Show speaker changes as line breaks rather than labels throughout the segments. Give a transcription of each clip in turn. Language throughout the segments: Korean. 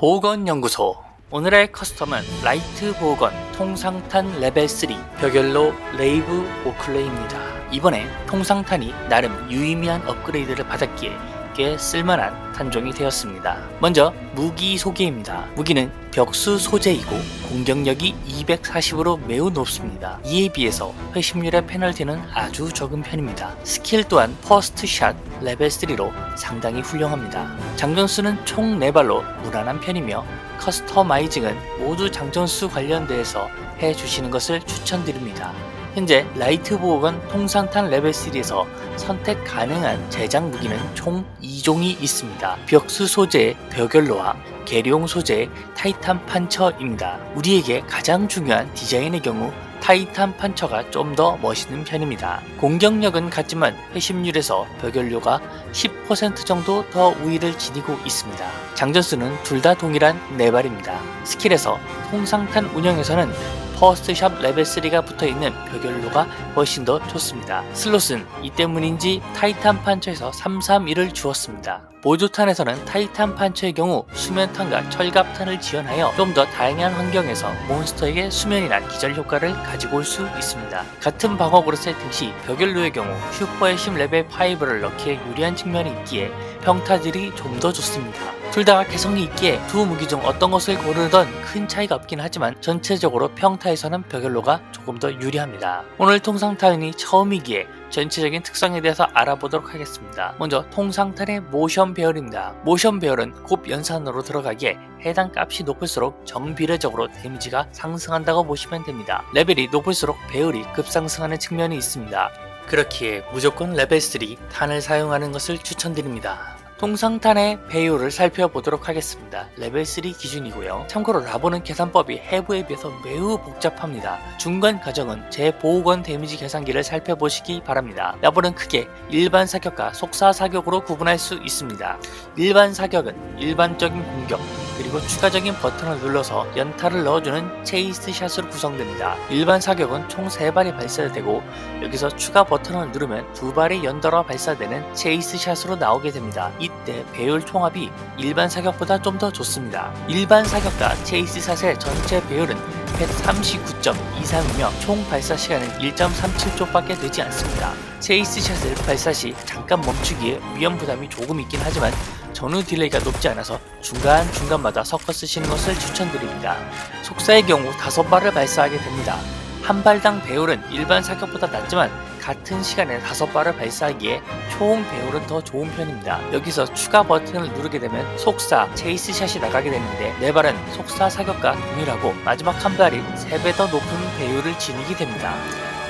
보건연구소 오늘의 커스텀은 라이트 보건 통상탄 레벨 3 벽열로 레이브 오클레입니다. 이번에 통상탄이 나름 유의미한 업그레이드를 받았기에 꽤 쓸만한 단종이 되었습니다. 먼저 무기 소개입니다. 무기는 벽수 소재이고 공격력이 240으로 매우 높습니다. 이에 비해서 회심률의 페널티는 아주 적은 편입니다. 스킬 또한 퍼스트 샷 레벨 3로 상당히 훌륭합니다. 장전수는 총 4발로 무난한 편이며 커스터마이징은 모두 장전수 관련돼서 해주시는 것을 추천드립니다. 현재 라이트 보호건 통상탄 레벨 3에서 선택 가능한 제작 무기는 총 2종이 있습니다. 벽수 소재 벽열로와 계룡 소재 타이탄 판처입니다. 우리에게 가장 중요한 디자인의 경우 타이탄 판처가 좀 더 멋있는 편입니다. 공격력은 같지만 회심률에서 벽연료가 10% 정도 더 우위를 지니고 있습니다. 장전수는 둘 다 동일한 4발입니다. 스킬에서 통상탄 운영에서는 퍼스트샵 레벨 3가 붙어있는 벽연료가 훨씬 더 좋습니다. 슬롯은 이 때문인지 타이탄 판처에서 331을 주었습니다. 보조탄에서는 타이탄 판처의 경우 수면탄과 철갑탄을 지원하여 좀 더 다양한 환경에서 몬스터에게 수면이나 기절 효과를 가지고 올 수 있습니다. 같은 방어구로 세팅 시 벽연료의 경우 슈퍼의 힘 레벨 5를 넣기에 유리한 측면이 있기에 평타들이 좀 더 좋습니다. 둘 다 개성이 있기에 두 무기 중 어떤 것을 고르던 큰 차이가 없긴 하지만 전체적으로 평타에서는 벽연로가 조금 더 유리합니다. 오늘 통상타인이 처음이기에 전체적인 특성에 대해서 알아보도록 하겠습니다. 먼저 통상탄의 모션 배열입니다. 모션 배열은 곱 연산으로 들어가기에 해당 값이 높을수록 정비례적으로 데미지가 상승한다고 보시면 됩니다. 레벨이 높을수록 배열이 급상승하는 측면이 있습니다. 그렇기에 무조건 레벨 3 탄을 사용하는 것을 추천드립니다. 통상탄의 배율을 살펴보도록 하겠습니다. 레벨 3 기준이고요. 참고로 라보는 계산법이 해부에 비해서 매우 복잡합니다. 중간 과정은 제 보호건 데미지 계산기를 살펴보시기 바랍니다. 라보는 크게 일반 사격과 속사 사격으로 구분할 수 있습니다. 일반 사격은 일반적인 공격, 그리고 추가적인 버튼을 눌러서 연타를 넣어주는 체이스 샷으로 구성됩니다. 일반 사격은 총 3발이 발사되고 여기서 추가 버튼을 누르면 2발이 연달아 발사되는 체이스 샷으로 나오게 됩니다. 이때 배율 총합이 일반 사격보다 좀 더 좋습니다. 일반 사격과 체이스 샷의 전체 배율은 139.23이며 총 발사 시간은 1.37초밖에 되지 않습니다. 체이스 샷을 발사 시 잠깐 멈추기에 위험 부담이 조금 있긴 하지만 전후 딜레이가 높지 않아서 중간중간마다 섞어 쓰시는 것을 추천드립니다. 속사의 경우 5발을 발사하게 됩니다. 한 발당 배율은 일반 사격보다 낮지만 같은 시간에 5발을 발사하기에 총 배율은 더 좋은 편입니다. 여기서 추가 버튼을 누르게 되면 속사, 체이스 샷이 나가게 되는데 4발은 속사 사격과 동일하고 마지막 한 발이 3배 더 높은 배율을 지니게 됩니다.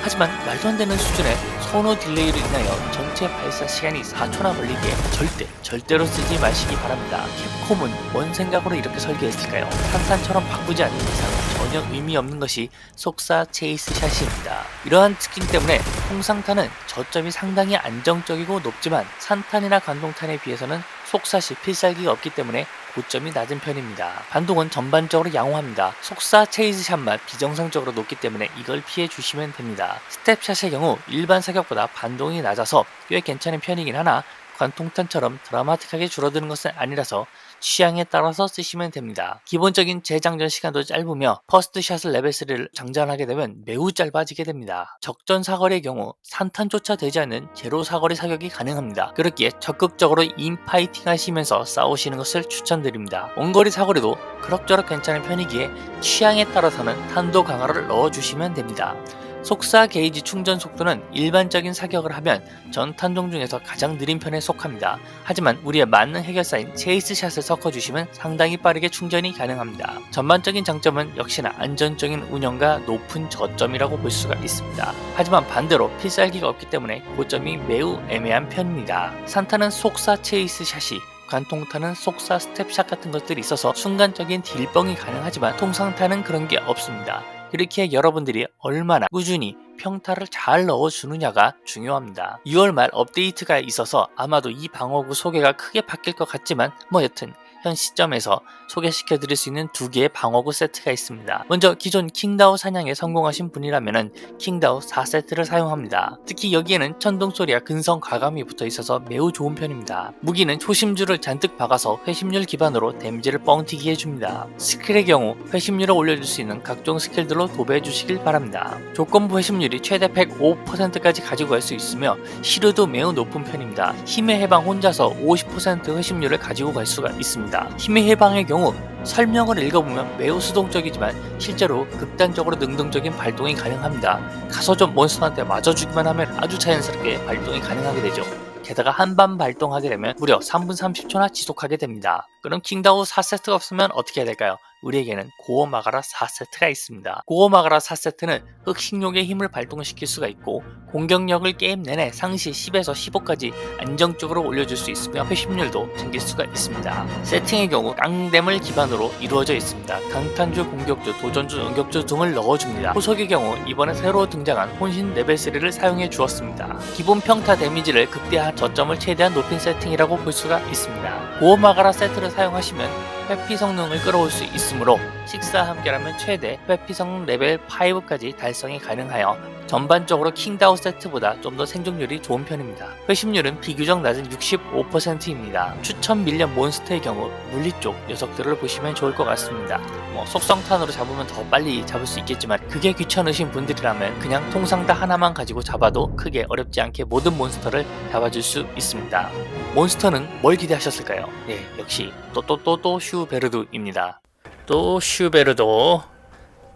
하지만 말도 안 되는 수준의 선호 딜레이로 인하여 전체 발사 시간이 4초나 걸리기에 절대 절대로 쓰지 마시기 바랍니다. 캡콤은 뭔 생각으로 이렇게 설계했을까요? 탄탄처럼 바꾸지 않는 이상 전혀 의미 없는 것이 속사 체이스 샷입니다. 이러한 특징 때문에 통상탄은 저점이 상당히 안정적이고 높지만 산탄이나 관동탄에 비해서는 속사시 필살기가 없기 때문에 고점이 낮은 편입니다. 반동은 전반적으로 양호합니다. 속사 체이스샷만 비정상적으로 높기 때문에 이걸 피해 주시면 됩니다. 스텝샷의 경우 일반 사격보다 반동이 낮아서 꽤 괜찮은 편이긴 하나 관통탄처럼 드라마틱하게 줄어드는 것은 아니라서 취향에 따라서 쓰시면 됩니다. 기본적인 재장전 시간도 짧으며 퍼스트샷을 레벨 3를 장전하게 되면 매우 짧아지게 됩니다. 적전 사거리의 경우 산탄조차 되지 않는 제로 사거리 사격이 가능합니다. 그렇기에 적극적으로 인파이팅 하시면서 싸우시는 것을 추천드립니다. 원거리 사거리도 그럭저럭 괜찮은 편이기에 취향에 따라서는 탄도 강화를 넣어주시면 됩니다. 속사 게이지 충전 속도는 일반적인 사격을 하면 전 탄종 중에서 가장 느린 편에 속합니다. 하지만 우리의 맞는 해결사인 체이스샷을 섞어주시면 상당히 빠르게 충전이 가능합니다. 전반적인 장점은 역시나 안전적인 운영과 높은 저점이라고 볼 수가 있습니다. 하지만 반대로 필살기가 없기 때문에 고점이 매우 애매한 편입니다. 산타는 속사 체이스샷이 관통타는 속사 스텝샷 같은 것들이 있어서 순간적인 딜뻥이 가능하지만 통상타는 그런 게 없습니다. 이렇게 여러분들이 얼마나 꾸준히 평타를 잘 넣어주느냐가 중요합니다. 6월 말 업데이트가 있어서 아마도 이 방어구 소개가 크게 바뀔 것 같지만 뭐 여튼 현 시점에서 소개시켜 드릴 수 있는 두 개의 방어구 세트가 있습니다. 먼저 기존 킹다오 사냥에 성공하신 분이라면 킹다오 4세트를 사용합니다. 특히 여기에는 천둥 소리와 근성 과감이 붙어 있어서 매우 좋은 편입니다. 무기는 초심줄을 잔뜩 박아서 회심률 기반으로 데미지를 뻥튀기 해줍니다. 스킬의 경우 회심률을 올려줄 수 있는 각종 스킬들로 도배해 주시길 바랍니다. 조건부 회심률이 최대 105%까지 가지고 갈 수 있으며 시르도 매우 높은 편입니다. 힘의 해방 혼자서 50% 회심률을 가지고 갈 수가 있습니다. 힘의 해방의 경우 설명을 읽어보면 매우 수동적이지만 실제로 극단적으로 능동적인 발동이 가능합니다. 가서 좀 몬스터한테 맞아 주기만 하면 아주 자연스럽게 발동이 가능하게 되죠. 게다가 한 번 발동하게 되면 무려 3분 30초나 지속하게 됩니다. 그럼 킹다우 4세트가 없으면 어떻게 해야 될까요? 우리에게는 고어마가라 4세트가 있습니다. 고어마가라 4세트는 흑식용의 힘을 발동시킬 수가 있고 공격력을 게임 내내 상시 10에서 15까지 안정적으로 올려줄 수 있으며 회심률도 챙길 수가 있습니다. 세팅의 경우 깡댐을 기반으로 이루어져 있습니다. 강탄주, 공격주, 도전주, 응격주 등을 넣어줍니다. 후속의 경우 이번에 새로 등장한 혼신 레벨 3를 사용해 주었습니다. 기본 평타 데미지를 극대화 저점을 최대한 높인 세팅이라고 볼 수가 있습니다. 고어마가라 세트를 사용하시면 회피 성능을 끌어올 수 있으므로 식사 함께라면 최대 회피 성능 레벨 5까지 달성이 가능하여 전반적으로 킹다우 세트보다 좀 더 생존율이 좋은 편입니다. 회심률은 비교적 낮은 65%입니다. 추천 밀련 몬스터의 경우 물리 쪽 녀석들을 보시면 좋을 것 같습니다. 뭐 속성탄으로 잡으면 더 빨리 잡을 수 있겠지만 그게 귀찮으신 분들이라면 그냥 통상다 하나만 가지고 잡아도 크게 어렵지 않게 모든 몬스터를 잡아줄 수 있습니다. 몬스터는 뭘 기대하셨을까요? 네, 역시 또또또또 슈베르드입니다. 또 슈베르도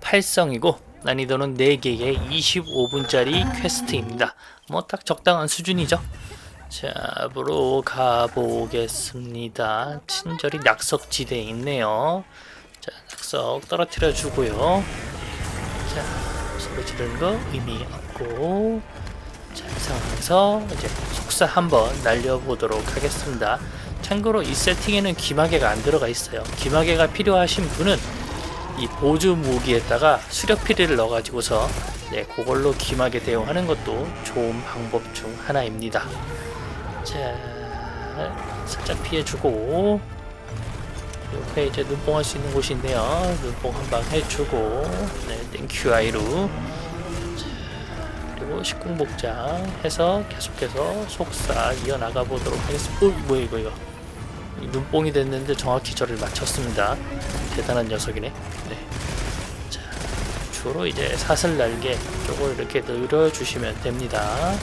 8성이고 난이도는 4개의 25분짜리 퀘스트입니다. 뭐 딱 적당한 수준이죠. 자, 보러 가보겠습니다. 친절히 낙석지대에 있네요. 자, 낙석 떨어뜨려 주고요. 자, 소리 지르는 거 의미 없고 자, 이 상황에서 이제 속사 한번 날려보도록 하겠습니다. 참고로 이 세팅에는 기마개가 안 들어가 있어요. 기마개가 필요하신 분은 이 보조 무기에다가 수력 피리를 넣어가지고서 네, 그걸로 기마개 대용하는 것도 좋은 방법 중 하나입니다. 자, 살짝 피해주고 옆에 이제 눈뽕 할 수 있는 있네요. 눈뽕 한 방 해주고 네, 땡큐 아이루 그리고 식궁복장 해서 계속해서 속사 이어나가 보도록 하겠습니다. 어, 뭐야 이거 이거 이 눈뽕이 됐는데 정확히 저를 맞췄습니다. 대단한 녀석이네. 네. 자, 주로 이제 사슬 날개 쪽을 이렇게 늘어주시면 됩니다.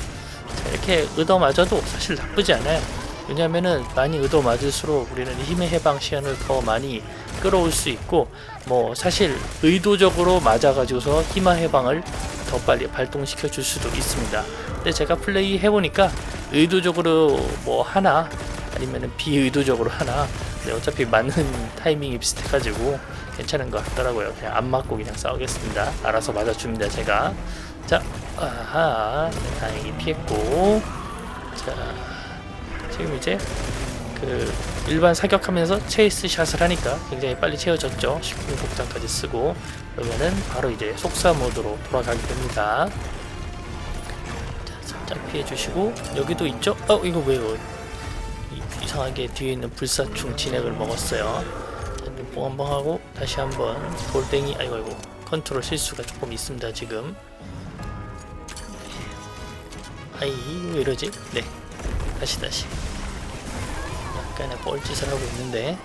자, 이렇게 얻어 맞아도 사실 나쁘지 않아요. 왜냐면은 많이 얻어 맞을수록 우리는 힘의 해방 시간을 더 많이 끌어올 수 있고 뭐 사실 의도적으로 맞아가지고서 힘의 해방을 더 빨리 발동시켜 줄 수도 있습니다. 근데 제가 플레이 해보니까 의도적으로 뭐 하나 아니면 비의도적으로 하나 네, 어차피 맞는 타이밍이 비슷해가지고 괜찮은 것 같더라고요. 그냥 안 맞고 그냥 싸우겠습니다. 알아서 맞아줍니다, 제가. 자, 아하, 네, 다행히 피했고. 자, 지금 이제 그 일반 사격하면서 체이스 샷을 하니까 굉장히 빨리 채워졌죠. 10분 복장까지 쓰고 그러면은 바로 이제 속사 모드로 돌아가게 됩니다. 자, 살짝 피해주시고 여기도 있죠? 어 이거 왜요? 이- 이상하게 뒤에 있는 불사충 진액을 먹었어요. 자, 눈뽕 한번 하고 다시 한번 돌덩이 아이고 아이고 컨트롤 실수가 조금 있습니다 지금. 아이 왜 이러지? 네 다시 다시. 약간의 뻘짓을 하고 있는데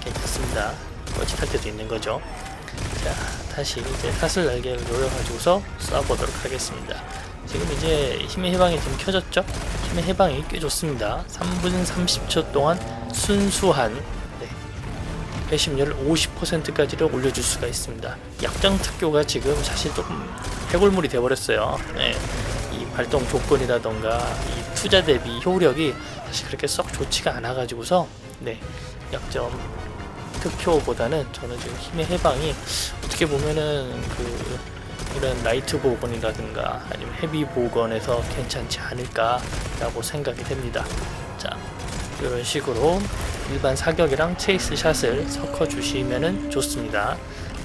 괜찮습니다. 뻘짓할 때도 있는 거죠. 자, 다시 이제 사슬 날개를 노려가지고서 쏴보도록 하겠습니다. 지금 이제 힘의 해방이 지금 켜졌죠? 힘의 해방이 꽤 좋습니다. 3분 30초 동안 순수한 네, 회심률을 50%까지를 올려줄 수가 있습니다. 약장 특교가 지금 사실 조금 해골물이 돼버렸어요. 네, 이 발동 조건이라던가 이 투자 대비 효력이 사실 그렇게 썩 좋지가 않아가지고서 네 약점 특효보다는 저는 지금 힘의 해방이 어떻게 보면은 그 이런 라이트 보건이라든가 아니면 헤비 보건에서 괜찮지 않을까 라고 생각이 됩니다. 자 이런 식으로 일반 사격이랑 체이스 샷을 섞어 주시면은 좋습니다.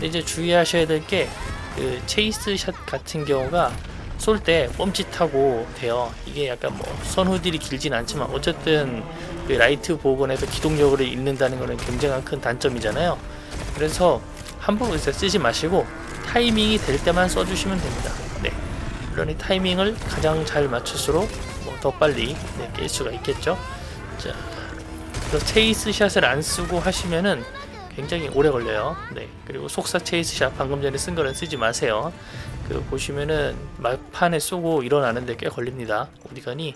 이제 주의하셔야 될 게 그 체이스 샷 같은 경우가 쏠 때 멈칫하고 돼요. 이게 약간 뭐 선후딜이 길진 않지만 어쨌든 그 라이트 보건에서 기동력을 잃는다는 거는 굉장한 큰 단점이잖아요. 그래서 함부로 쓰지 마시고 타이밍이 될 때만 써주시면 됩니다. 네. 이 타이밍을 가장 잘 맞출수록 뭐 더 빨리 네, 깰 수가 있겠죠. 자, 그래서 체이스 샷을 안 쓰고 하시면은 굉장히 오래 걸려요. 네. 그리고 속사 체이스 샷 방금 전에 쓴 거는 쓰지 마세요. 그 보시면은 막판에 쏘고 일어나는데 꽤 걸립니다. 어디 가니?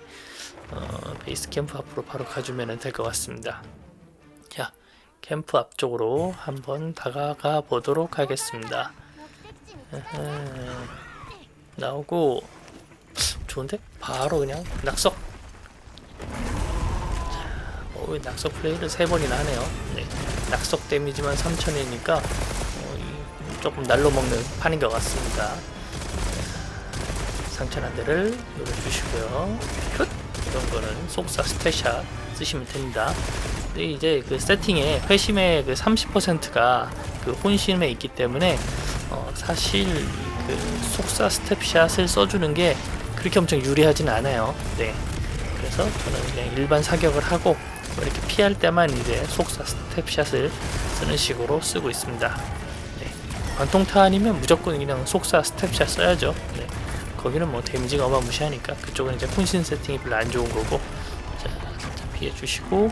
어, 베이스 캠프 앞으로 바로 가주면 될 것 같습니다. 자, 캠프 앞쪽으로 한번 다가가 보도록 하겠습니다. 에헤, 나오고 좋은데? 바로 그냥 낙석. 어, 왜 낙석 플레이를 세 번이나 하네요. 네, 낙석 데미지만 3천이니까 어, 조금 날로 먹는 판인 것 같습니다. 상처 한 대를 노려주시고요. 훗! 이런 거는 속사 스페셜 쓰시면 됩니다. 근데 이제 그 세팅에 회심의 그 30%가 그 혼심에 있기 때문에 어, 사실 그 속사 스텝샷을 써주는 게 그렇게 엄청 유리하진 않아요. 네. 그래서 저는 그냥 일반 사격을 하고 뭐 이렇게 피할 때만 이제 속사 스텝샷을 쓰는 식으로 쓰고 있습니다. 네. 관통타 아니면 무조건 그냥 속사 스텝샷 써야죠. 네. 거기는 뭐 데미지가 어마무시하니까 그쪽은 이제 혼신 세팅이 별로 안 좋은 거고 자, 자, 피해 주시고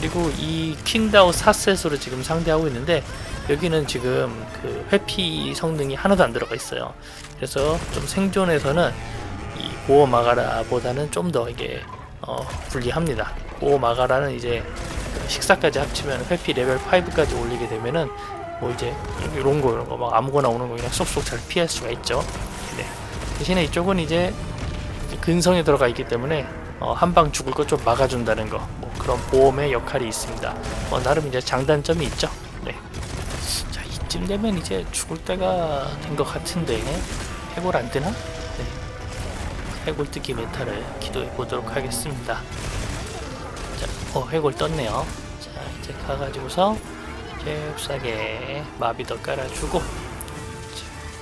그리고 이 킹다우 4셋으로 지금 상대하고 있는데 여기는 지금 그 회피 성능이 하나도 안 들어가 있어요. 그래서 좀 생존에서는 이 보호 마가라보다는 좀 더 이게 어, 불리합니다. 보호 마가라는 이제 그 식사까지 합치면 회피 레벨 5까지 올리게 되면은 뭐 이제 이런 거 이런 거 막 아무거나 오는 거 그냥 쏙쏙 잘 피할 수가 있죠. 네. 대신에 이쪽은 이제 근성에 들어가 있기 때문에 어, 한방 죽을 것 좀 막아준다는 거, 뭐 그런 보험의 역할이 있습니다. 어, 나름 이제 장단점이 있죠. 네. 자 이쯤 되면 이제 죽을 때가 된 것 같은데 해골 안 되나? 네. 해골 뜨기 메타를 기도해 보도록 하겠습니다. 자, 어 해골 떴네요. 자 이제 가가지고서 잽싸게 마비도 깔아주고, 자,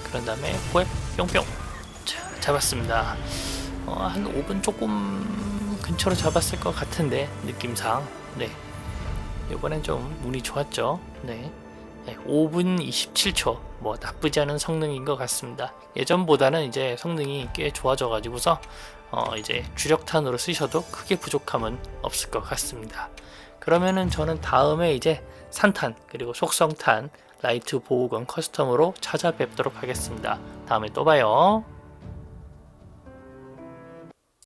그런 다음에 포획 뿅뿅. 자, 잡았습니다. 어, 한 5분 조금 근처로 잡았을 것 같은데 느낌상. 네. 이번엔 좀 운이 좋았죠? 네. 네 5분 27초. 뭐 나쁘지 않은 성능인 것 같습니다. 예전보다는 이제 성능이 꽤 좋아져 가지고서 어 이제 주력탄으로 쓰셔도 크게 부족함은 없을 것 같습니다. 그러면은 저는 다음에 이제 산탄 그리고 속성탄 라이트 보호건 커스텀으로 찾아뵙도록 하겠습니다. 다음에 또 봐요